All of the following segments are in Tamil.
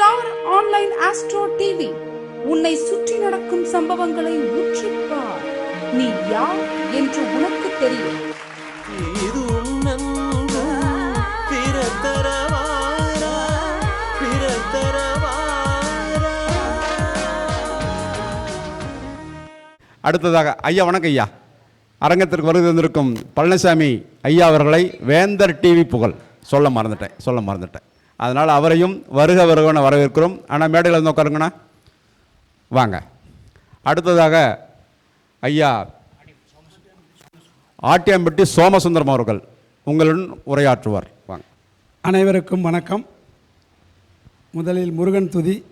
Star online astro TV. உன்னை சுற்றி நடக்கும் சம்பவங்களை உற்றுப்பார் நீ யார் என்று உனக்கு தெரியும். இது உன்னன்பு பிறத்தரவாரா பிறத்தரவாரா. அடுத்ததாக ஐயா வணக்கம் ஐயா. அரங்கத்திற்கு வருகை தந்திருக்கும் பழனிசாமி ஐயா அவர்களை வேந்தர் டிவி புகழ். சொல்ல மறந்துட்டேன் சொல்ல மறந்துட்டேன். அதனால் அவரையும் வருக வருகன வரவேற்கிறோம். ஆனால் மேடையில் வந்து உட்காருங்கண்ணா. வாங்க. அடுத்ததாக ஐயா ஆட்டியம்பட்டி சோமசுந்தரம் அவர்கள் உங்களுடன் உரையாற்றுவார். வாங்க. அனைவருக்கும் வணக்கம். முதலில் முருகன் துதி.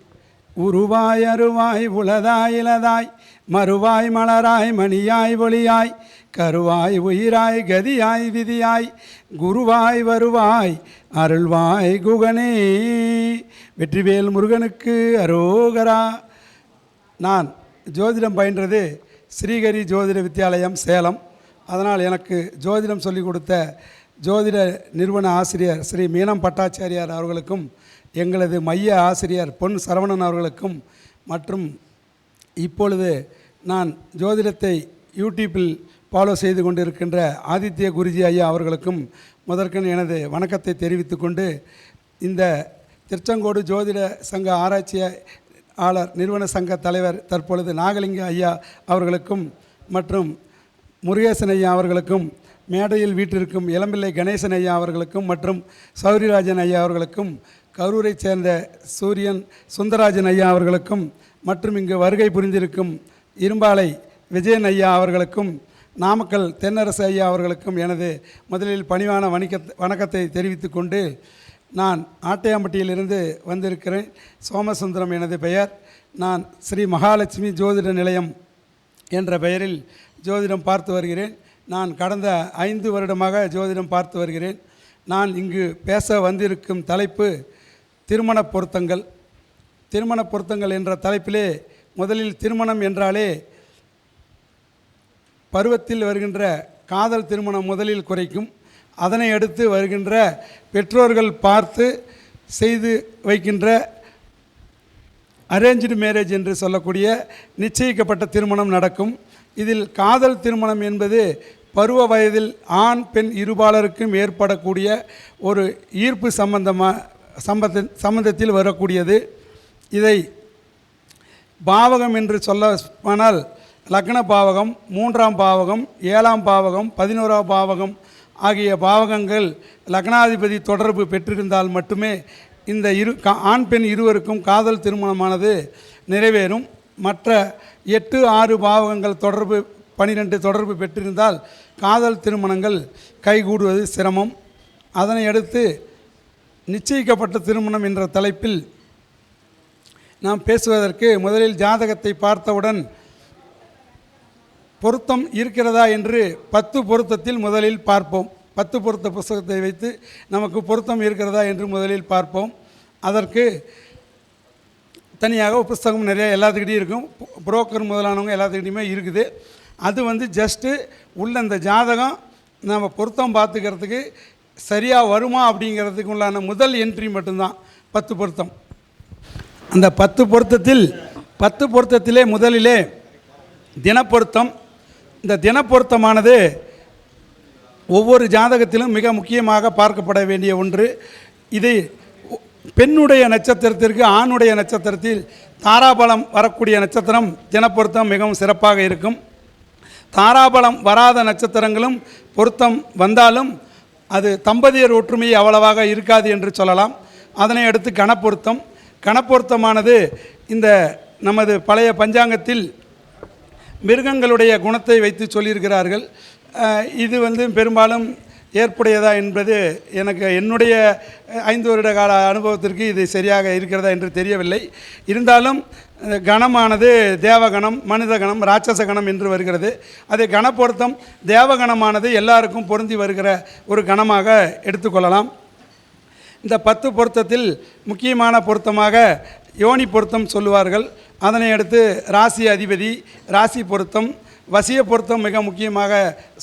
உருவாய் அருவாய் உளதாய் இலதாய் மறுவாய் மலராய் மணியாய் ஒளியாய் கருவாய் உயிராய் கதியாய் விதியாய் குருவாய் வருவாய் அருள்வாய் குகனே. வெற்றிவேல் முருகனுக்கு அரோகரா. நான் ஜோதிடம் பயின்றது ஸ்ரீகரி ஜோதிட வித்தியாலயம் சேலம். அதனால் எனக்கு ஜோதிடம் சொல்லிக் கொடுத்த ஜோதிட நிறுவன ஆசிரியர் ஸ்ரீ மீனம் பட்டாச்சாரியார் அவர்களுக்கும் எங்களது மைய ஆசிரியர் பொன் சரவணன் அவர்களுக்கும் மற்றும் இப்பொழுது நான் ஜோதிடத்தை யூடியூப்பில் ஃபாலோ செய்து கொண்டிருக்கின்ற ஆதித்ய குருஜி ஐயா அவர்களுக்கும் முதற்கண் எனது வணக்கத்தை தெரிவித்துக்கொண்டு இந்த திருச்செங்கோடு ஜோதிட சங்க ஆராய்ச்சியாளர் நிறுவன சங்க தலைவர் தற்பொழுது நாகலிங்க ஐயா அவர்களுக்கும் மற்றும் முருகேசன் ஐயா அவர்களுக்கும் மேடையில் வீட்டிற்கும் இளம்பிள்ளை கணேசன் ஐயா அவர்களுக்கும் மற்றும் சௌரிராஜன் ஐயா அவர்களுக்கும் கரூரைச் சேர்ந்த சூரியன் சுந்தராஜன் ஐயா அவர்களுக்கும் மற்றும் இங்கு வருகை புரிந்திருக்கும் இரும்பாலை விஜயன் ஐயா அவர்களுக்கும் நாமக்கல் தென்னரசு ஐயா அவர்களுக்கும் எனது முதலில் பணிவான வணிக வணக்கத்தை தெரிவித்து கொண்டு நான் ஆட்டையாம்பட்டியிலிருந்து வந்திருக்கிறேன். சோமசுந்தரம் எனது பெயர். நான் ஸ்ரீ மகாலட்சுமி ஜோதிட நிலையம் என்ற பெயரில் ஜோதிடம் பார்த்து வருகிறேன். நான் கடந்த ஐந்து வருடமாக ஜோதிடம் பார்த்து வருகிறேன். நான் இங்கு பேச வந்திருக்கும் தலைப்பு திருமண பொருத்தங்கள் திருமண பொருத்தங்கள் என்ற தலைப்பிலே முதலில் திருமணம் என்றாலே பருவத்தில் வருகின்ற காதல் திருமணம் முதலில் குறைக்கும். அதனை அடுத்து வருகின்ற பெற்றோர்கள் பார்த்து செய்து வைக்கின்ற அரேஞ்சு மேரேஜ் என்று சொல்லக்கூடிய நிச்சயிக்கப்பட்ட திருமணம் நடக்கும். இதில் காதல் திருமணம் என்பது பருவ வயதில் ஆண் பெண் இருபாலருக்கும் ஏற்படக்கூடிய ஒரு ஈர்ப்பு சம்பந்தமாக சம்பந்த சம்பந்தத்தில் வரக்கூடியது. இதை பாவகம் என்று சொல்ல ஆனால் லக்ன பாவகம் மூன்றாம் பாவகம் ஏழாம் பாவகம் பதினோராம் பாவகம் ஆகிய பாவகங்கள் லக்னாதிபதி தொடர்பு பெற்றிருந்தால் மட்டுமே இந்த இரு கா- ஆண் பெண் இருவருக்கும் காதல் திருமணமானது நிறைவேறும். மற்ற எட்டு ஆறு பாவகங்கள் தொடர்பு பனிரெண்டு தொடர்பு பெற்றிருந்தால் காதல் திருமணங்கள் கைகூடுவது சிரமம். அதனை அடுத்து நிச்சயிக்கப்பட்ட திருமணம் என்ற தலைப்பில் நாம் பேசுவதற்கு முதலில் ஜாதகத்தை பார்த்தவுடன் பொருத்தம் இருக்கிறதா என்று பத்து பொருத்தத்தில் முதலில் பார்ப்போம். பத்து பொருத்த புஸ்தகத்தை வைத்து நமக்கு பொருத்தம் இருக்கிறதா என்று முதலில் பார்ப்போம். அதற்கு தனியாக புஸ்தகம் நிறையா எல்லாத்துக்கிட்டையும் இருக்கும். புரோக்கர் முதலானவங்க எல்லாத்துக்கிட்டையுமே இருக்குது. அது வந்து ஜஸ்ட்டு உள்ள அந்த ஜாதகம் நம்ம பொருத்தம் பார்த்துக்கிறதுக்கு சரியாக வருமா அப்படிங்கிறதுக்கு உண்டான முதல் என்ட்ரி மட்டும்தான் பத்து பொருத்தம். அந்த பத்து பொருத்தத்தில் பத்து பொருத்தத்திலே முதலிலே தினப்பொருத்தம். இந்த தினப்பொருத்தமானது ஒவ்வொரு ஜாதகத்திலும் மிக முக்கியமாக பார்க்கப்பட வேண்டிய ஒன்று. இது பெண்ணுடைய நட்சத்திரத்திற்கு ஆணுடைய நட்சத்திரத்தில் தாராபலம் வரக்கூடிய நட்சத்திரம். தினப்பொருத்தம் மிகவும் சிறப்பாக இருக்கும். தாராபலம் வராத நட்சத்திரங்களும் பொருத்தம் வந்தாலும் அது தம்பதியர் ஒற்றுமை அவ்வளவாக இருக்காது என்று சொல்லலாம். அதனை அடுத்து கணப்பொருத்தம் கணப்பொருத்தமானது இந்த நமது பழைய பஞ்சாங்கத்தில் மிருகங்களுடைய குணத்தை வைத்து சொல்லியிருக்கிறார்கள். இது வந்து பெரும்பாலும் ஏற்புடையதா என்பது எனக்கு என்னுடைய ஐந்து வருட கால அனுபவத்திற்கு இது சரியாக இருக்கிறதா என்று தெரியவில்லை. இருந்தாலும் கணமானது தேவகணம் மனித கணம் ராட்சச கணம் என்று வருகிறது. அது கணப்பொருத்தம் தேவகணமானது எல்லாருக்கும் பொருந்தி வருகிற ஒரு கணமாக எடுத்துக்கொள்ளலாம் இந்த பத்து பொருத்தத்தில் முக்கியமான பொருத்தமாக யோனி பொருத்தம் சொல்லுவார்கள். அதனை அடுத்து ராசி அதிபதி ராசி பொருத்தம் வசிய பொருத்தம் மிக முக்கியமாக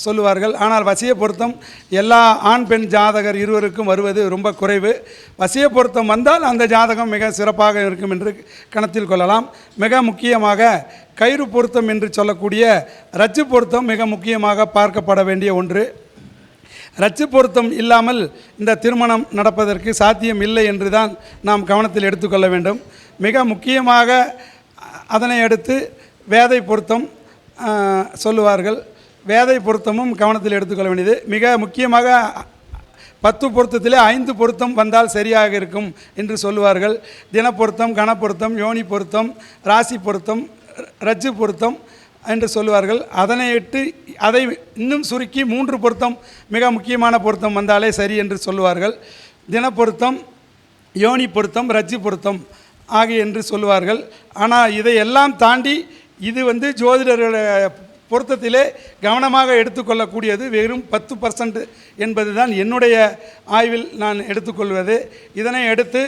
சொல்லுவார்கள். ஆனால் வசிய பொருத்தம் எல்லா ஆண் பெண் ஜாதகர் இருவருக்கும் வருவது ரொம்ப குறைவு. வசிய பொருத்தம் வந்தால் அந்த ஜாதகம் மிக சிறப்பாக இருக்கும் என்று கணத்தில் கொள்ளலாம். மிக முக்கியமாக கயிறு பொருத்தம் என்று சொல்லக்கூடிய ரச்சு பொருத்தம் மிக முக்கியமாக பார்க்கப்பட வேண்டிய ஒன்று. ரச்சு பொருத்தம் இல்லாமல் இந்த திருமணம் நடப்பதற்கு சாத்தியம் இல்லை என்று தான் நாம் கவனத்தில் எடுத்துக்கொள்ள வேண்டும். மிக முக்கியமாக அதனை அடுத்து வேதை பொருத்தம் சொல்லுவார்கள். வேதை பொருத்தமும் கவனத்தில் எடுத்துக்கொள்ள வேண்டியது. மிக முக்கியமாக பத்து பொருத்தத்திலே ஐந்து பொருத்தம் வந்தால் சரியாக இருக்கும் என்று சொல்லுவார்கள். தினப்பொருத்தம் கணப்பொருத்தம் யோனி பொருத்தம் ராசி பொருத்தம் ர- ரஜ்ஜு பொருத்தம் என்று சொல்லுவார்கள். அதனை இட்டு அதை இன்னும் சுருக்கி மூன்று பொருத்தம் மிக முக்கியமான பொருத்தம் வந்தாலே சரி என்று சொல்லுவார்கள். தினப்பொருத்தம் யோனி பொருத்தம் ரஜ்ஜு பொருத்தம் ஆகிய என்று சொல்லுவார்கள். ஆனால் இதையெல்லாம் தாண்டி இது வந்து ஜோதிடர்களுடைய பொருத்தத்திலே கவனமாக எடுத்துக்கொள்ளக்கூடியது. வெறும் பத்து பர்சன்ட் என்பது தான் என்னுடைய ஆய்வில் நான் எடுத்துக்கொள்வது. இதனை அடுத்து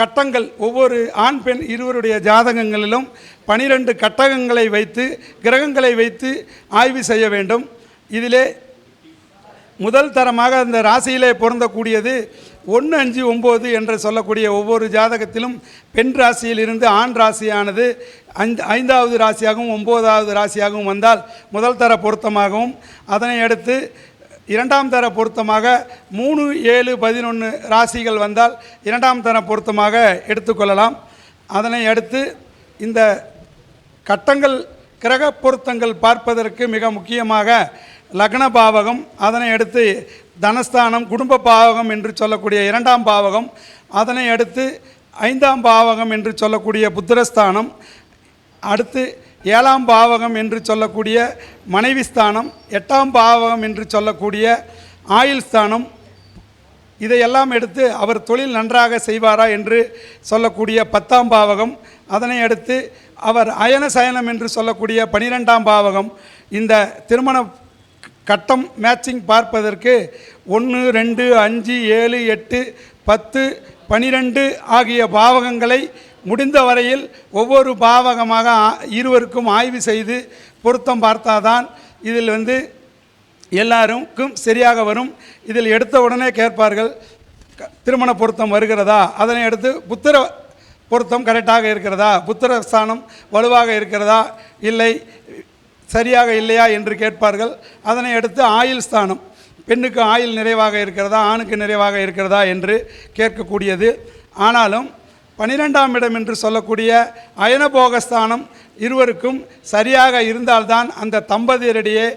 கட்டங்கள் ஒவ்வொரு ஆண் பெண் இருவருடைய ஜாதகங்களிலும் பனிரெண்டு கட்டகங்களை வைத்து கிரகங்களை வைத்து ஆய்வு செய்ய வேண்டும். இதிலே முதல் தரமாக அந்த ராசியிலே பொருந்தக்கூடியது ஒன்று அஞ்சு ஒம்பது என்று சொல்லக்கூடிய ஒவ்வொரு ஜாதகத்திலும் பெண் ராசியில் இருந்து ஆண் ராசியானது ஐந்து ஐந்தாவது ராசியாகவும் ஒம்போதாவது ராசியாகவும் வந்தால் முதல் தர பொருத்தமாகவும் அதனை அடுத்து இரண்டாம் தர பொருத்தமாக மூணு ஏழு பதினொன்று ராசிகள் வந்தால் இரண்டாம் தர பொருத்தமாக எடுத்துக்கொள்ளலாம் அதனை அடுத்து இந்த கட்டங்கள் கிரக பொருத்தங்கள் பார்ப்பதற்கு மிக முக்கியமாக லக்ன பாவகம் அதனை அடுத்து தனஸ்தானம் குடும்ப பாவகம் என்று சொல்லக்கூடிய இரண்டாம் பாவகம் அதனை அடுத்து ஐந்தாம் பாவகம் என்று சொல்லக்கூடிய புத்திரஸ்தானம் அடுத்து ஏழாம் பாவகம் என்று சொல்லக்கூடிய மனைவி ஸ்தானம் எட்டாம் பாவகம் என்று சொல்லக்கூடிய ஆயுள் ஸ்தானம். இதையெல்லாம் எடுத்து அவர் தொழில் நன்றாக செய்வாரா என்று சொல்லக்கூடிய பத்தாம் பாவகம். அதனை அடுத்து அவர் அயன சயனம் என்று சொல்லக்கூடிய பனிரெண்டாம் பாவகம். இந்த திருமண கட்டம் மேட்சிங் பார்ப்பதற்கு ஒன்று ரெண்டு அஞ்சு ஏழு எட்டு பத்து பனிரெண்டு ஆகிய பாவகங்களை முடிந்த வரையில் ஒவ்வொரு பாவகமாக ஆ- இருவருக்கும் ஆய்வு செய்து பொருத்தம் பார்த்தாதான் இதில் வந்து எல்லாருக்கும் சரியாக வரும். இதில் எடுத்த உடனே கேட்பார்கள் க- திருமண பொருத்தம் வருகிறதா? அதனை அடுத்து புத்திர பொருத்தம் கரெக்டாக இருக்கிறதா? புத்திர ஸ்தானம் வலுவாக இருக்கிறதா? இல்லை சரியாக இல்லையா? என்று கேட்பார்கள். அதனை அடுத்து ஆயுள் ஸ்தானம் பெண்ணுக்கு ஆயுள் நிறைவாக இருக்கிறதா? ஆணுக்கு நிறைவாக இருக்கிறதா? என்று கேட்கக்கூடியது. ஆனாலும் பனிரெண்டாம் இடம் என்று சொல்லக்கூடிய அயனபோகஸ்தானம் இருவருக்கும் சரியாக இருந்தால்தான் அந்த தம்பதியரிடையே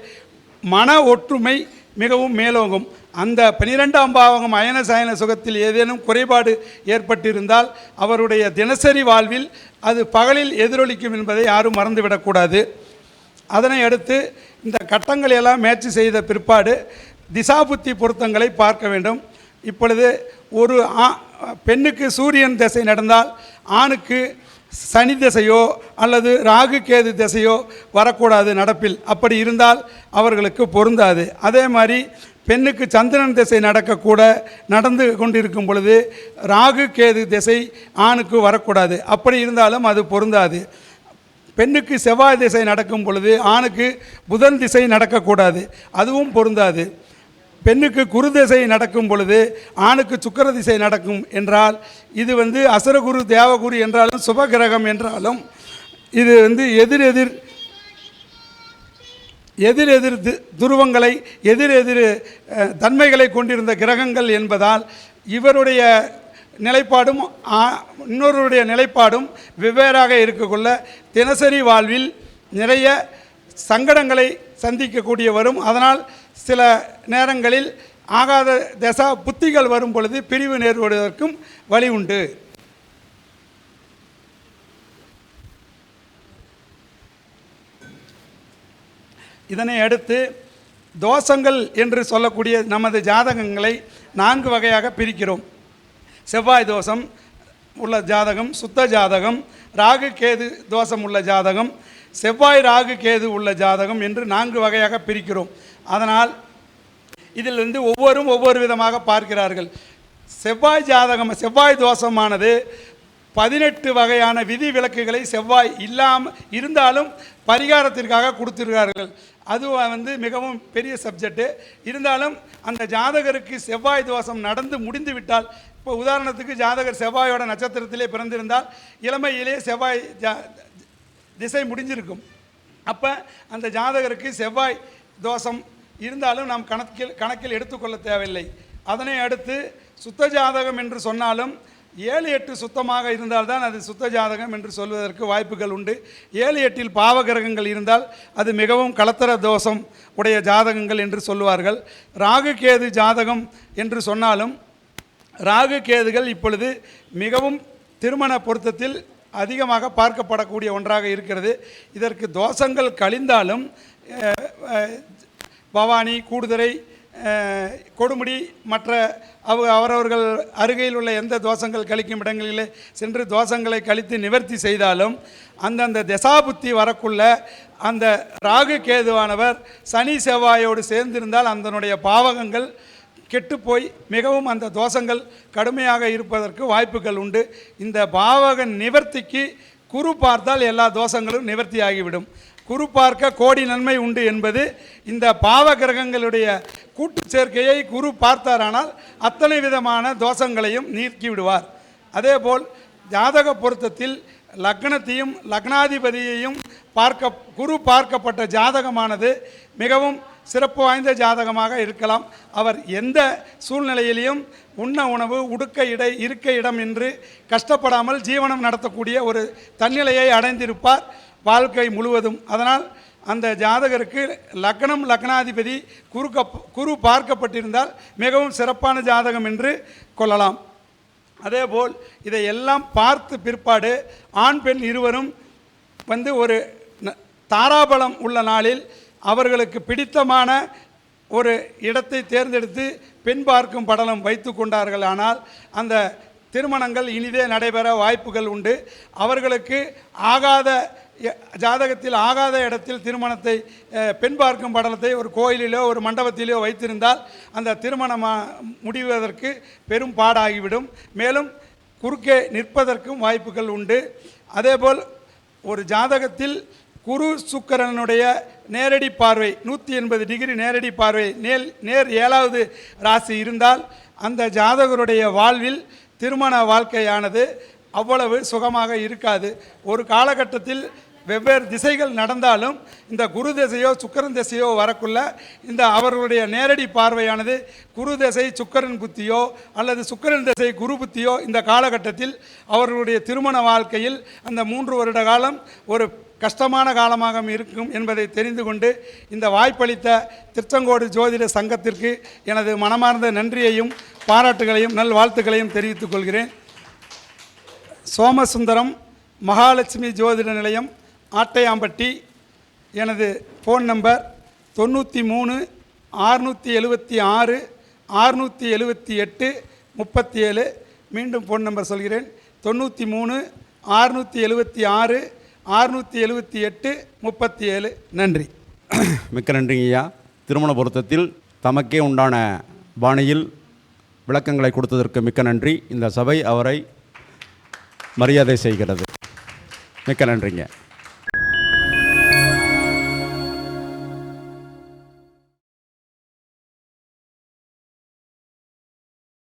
மன ஒற்றுமை மிகவும் மேலோங்கும். அந்த பனிரெண்டாம் பாவகம் அயன சயன சுகத்தில் ஏதேனும் குறைபாடு ஏற்பட்டிருந்தால் அவருடைய தினசரி வாழ்வில் அது பகலில் எதிரொலிக்கும் என்பதை யாரும் மறந்துவிடக்கூடாது. அதனை அடுத்து இந்த கட்டங்களை எல்லாம் மேட்ச் செய்த பிற்பாடு திசாபுத்தி பொருத்தங்களை பார்க்க வேண்டும். இப்பொழுது ஒரு ஆ பெண்ணுக்கு சூரியன் திசை நடந்தால் ஆணுக்கு சனி திசையோ அல்லது ராகு கேது திசையோ வரக்கூடாது நடப்பில். அப்படி இருந்தால் அவர்களுக்கு பொருந்தாது. அதே மாதிரி பெண்ணுக்கு சந்திரன் திசை நடக்கக்கூட நடந்து கொண்டிருக்கும் பொழுது ராகு கேது திசை ஆணுக்கு வரக்கூடாது. அப்படி இருந்தாலும் அது பொருந்தாது. பெண்ணுக்கு செவ்வாய் திசை நடக்கும் பொழுது ஆணுக்கு புதன் திசை நடக்கக்கூடாது. அதுவும் பொருந்தாது. பெண்ணுக்கு குரு திசை நடக்கும் பொழுது ஆணுக்கு சுக்கர திசை நடக்கும் என்றால் இது வந்து அசரகுரு தேவகுரு என்றாலும் சுபகிரகம் என்றாலும் இது வந்து எதிர் எதிர் எதிர் எதிர் து- துருவங்களை எதிர் எதிர் தன்மைகளை கொண்டிருந்த கிரகங்கள் என்பதால் இவருடைய நிலைப்பாடும் இன்னொருடைய நிலைப்பாடும் வெவ்வேறாக இருக்கக்குள்ள தினசரி வாழ்வில் நிறைய சங்கடங்களை சந்திக்கக்கூடிய வரும் அதனால் சில நேரங்களில் ஆகாத தசா புத்திகள் வரும் பொழுது பிரிவு நேர்வதற்கும் வழி உண்டு. இதனை அடுத்து தோஷங்கள் என்று சொல்லக்கூடிய நமது ஜாதகங்களை நான்கு வகையாக பிரிக்கிறோம். செவ்வாய் தோஷம் உள்ள ஜாதகம் சுத்த ஜாதகம் ராகு கேது தோஷம் உள்ள ஜாதகம் செவ்வாய் ராகு கேது உள்ள ஜாதகம் என்று நான்கு வகையாக பிரிக்கிறோம். அதனால் இதில் வந்து ஒவ்வொரும் ஒவ்வொரு விதமாக பார்க்கிறார்கள். செவ்வாய் ஜாதகம் செவ்வாய் தோஷமானது பதினெட்டு வகையான விதி விலக்குகளை செவ்வாய் இல்லாமல் இருந்தாலும் பரிகாரத்திற்காக கொடுத்திருக்கிறார்கள். அது வந்து மிகவும் பெரிய சப்ஜெக்ட்டு இருந்தாலும் அந்த ஜாதகருக்கு செவ்வாய் தோஷம் நடந்து முடிந்து விட்டால் இப்போ உதாரணத்துக்கு ஜாதகர் செவ்வாயோட நட்சத்திரத்திலே பிறந்திருந்தால் இளமையிலே செவ்வாய் ஜா திசை முடிஞ்சிருக்கும். அப்போ அந்த ஜாதகருக்கு செவ்வாய் தோஷம் இருந்தாலும் நாம் கணக்கில் கணக்கில் எடுத்துக்கொள்ள தேவையில்லை. அதனை அடுத்து சுத்த ஜாதகம் என்று சொன்னாலும் ஏழு எட்டு சுத்தமாக இருந்தால்தான் அது சுத்த ஜாதகம் என்று சொல்வதற்கு வாய்ப்புகள் உண்டு. ஏழு எட்டில் பாவகிரகங்கள் இருந்தால் அது மிகவும் கலத்தர தோஷம் உடைய ஜாதகங்கள் என்று சொல்லுவார்கள். ராகு கேது ஜாதகம் என்று சொன்னாலும் ராகு கேதுகள் இப்பொழுது மிகவும் திருமண பொருத்தத்தில் அதிகமாக பார்க்கப்படக்கூடிய ஒன்றாக இருக்கிறது. இதற்கு தோஷங்கள் கழிந்தாலும் பவானி கூடுதுறை கொடுமுடி மற்ற அவ அவரவர்கள் அருகையில் உள்ள எந்த தோஷங்கள் கழிக்கும் இடங்களிலே சென்று தோஷங்களை கழித்து நிவர்த்தி செய்தாலும் அந்தந்த தசாபுத்தி வரக்குள்ள அந்த ராகு கேதுவானவர் சனி செவ்வாயோடு சேர்ந்திருந்தால் அதனுடைய பாவகங்கள் கெட்டுப்போய் மிகவும் அந்த தோஷங்கள் கடுமையாக இருப்பதற்கு வாய்ப்புகள் உண்டு. இந்த பாவக நிவர்த்திக்கு குரு பார்த்தால் எல்லா தோஷங்களும் நிவர்த்தி ஆகிவிடும் குரு பார்க்க கோடி நன்மை உண்டு என்பது இந்த பாவ கிரகங்களுடைய கூட்டு சேர்க்கையை குரு பார்த்தாரானால் அத்தனை விதமான தோஷங்களையும் நீக்கி விடுவார் அதேபோல் ஜாதக பொருத்தத்தில் லக்னத்தையும் லக்னாதிபதியையும் பார்க்க குரு பார்க்கப்பட்ட ஜாதகமானது மிகவும் சிறப்பு வாய்ந்த ஜாதகமாக இருக்கலாம். அவர் எந்த சூழ்நிலையிலையும் உண்ண உணவு உடுக்க இடை இருக்க இடம் என்று கஷ்டப்படாமல் ஜீவனம் நடத்தக்கூடிய ஒரு தன்னிலையை அடைந்திருப்பார். வாழ்க்கை முழுவதும். அதனால் அந்த ஜாதகருக்கு லக்னம் லக்னாதிபதி குறுக்க குரு பார்க்கப்பட்டிருந்தால் மிகவும் சிறப்பான ஜாதகம் என்று கொள்ளலாம். அதேபோல் இதையெல்லாம் பார்த்து பிற்பாடு ஆண் பெண் இருவரும் வந்து ஒரு ந- தாராபலம் உள்ள நாளில் அவர்களுக்கு பிடித்தமான ஒரு இடத்தை தேர்ந்தெடுத்து பெண் பார்க்கும் படலம் வைத்து கொண்டார்கள் ஆனால் அந்த திருமணங்கள் இனிதே நடைபெற வாய்ப்புகள் உண்டு. அவர்களுக்கு ஆகாத ஜாதகத்தில் ஆகாத இடத்தில் திருமணத்தை பெண் பார்க்கும் படலத்தை ஒரு கோயிலிலோ ஒரு மண்டபத்திலோ வைத்திருந்தால் அந்த திருமணம் முடிவதற்கு பெரும் பாடாகிவிடும். மேலும் குறுக்கே நிற்பதற்கும் வாய்ப்புகள் உண்டு. அதேபோல் ஒரு ஜாதகத்தில் குரு சுக்கரனுடைய நேரடி பார்வை நூற்றி எண்பது டிகிரி நேரடி பார்வை நேல் நேர் ஏழாவது ராசி இருந்தால் அந்த ஜாதகருடைய வாழ்வில் திருமண வாழ்க்கையானது அவ்வளவு சுகமாக இருக்காது. ஒரு காலகட்டத்தில் வெவ்வேறு திசைகள் நடந்தாலும் இந்த குரு திசையோ சுக்கரன் திசையோ வரக்குள்ள இந்த அவர்களுடைய நேரடி பார்வையானது குரு திசை சுக்கரன் புத்தியோ அல்லது சுக்கரன் திசை குரு புத்தியோ இந்த காலகட்டத்தில் அவர்களுடைய திருமண வாழ்க்கையில் அந்த மூன்று வருட காலம் ஒரு கஷ்டமான காலமாக இருக்கும் என்பதை தெரிந்து கொண்டு இந்த வாய்ப்பளித்த திருச்செங்கோடு ஜோதிட சங்கத்திற்கு எனது மனமார்ந்த நன்றியையும் பாராட்டுகளையும் நல்வாழ்த்துக்களையும் தெரிவித்துக் கொள்கிறேன். சோமசுந்தரம் மகாலட்சுமி ஜோதிட நிலையம் ஆட்டையாம்பட்டி எனது ஃபோன் நம்பர் தொண்ணூற்றி மூணு ஆறுநூற்றி எழுபத்தி ஆறு ஆறுநூற்றி எழுபத்தி எட்டு முப்பத்தி ஏழு. மீண்டும் ஃபோன் நம்பர் சொல்கிறேன். தொண்ணூற்றி மூணு ஆறுநூற்றி எழுபத்தி ஆறு ஆறுநூற்றி எழுபத்தி எட்டு முப்பத்தி ஏழு. நன்றி. மிக்க நன்றிங்கய்யா திருமண பொருத்தத்தில் தமக்கே உண்டான பாணியில் விளக்கங்களை கொடுத்ததற்கு மிக்க நன்றி. இந்த சபை அவரை மரியாதை செய்கிறது. மிக்க நன்றிங்க.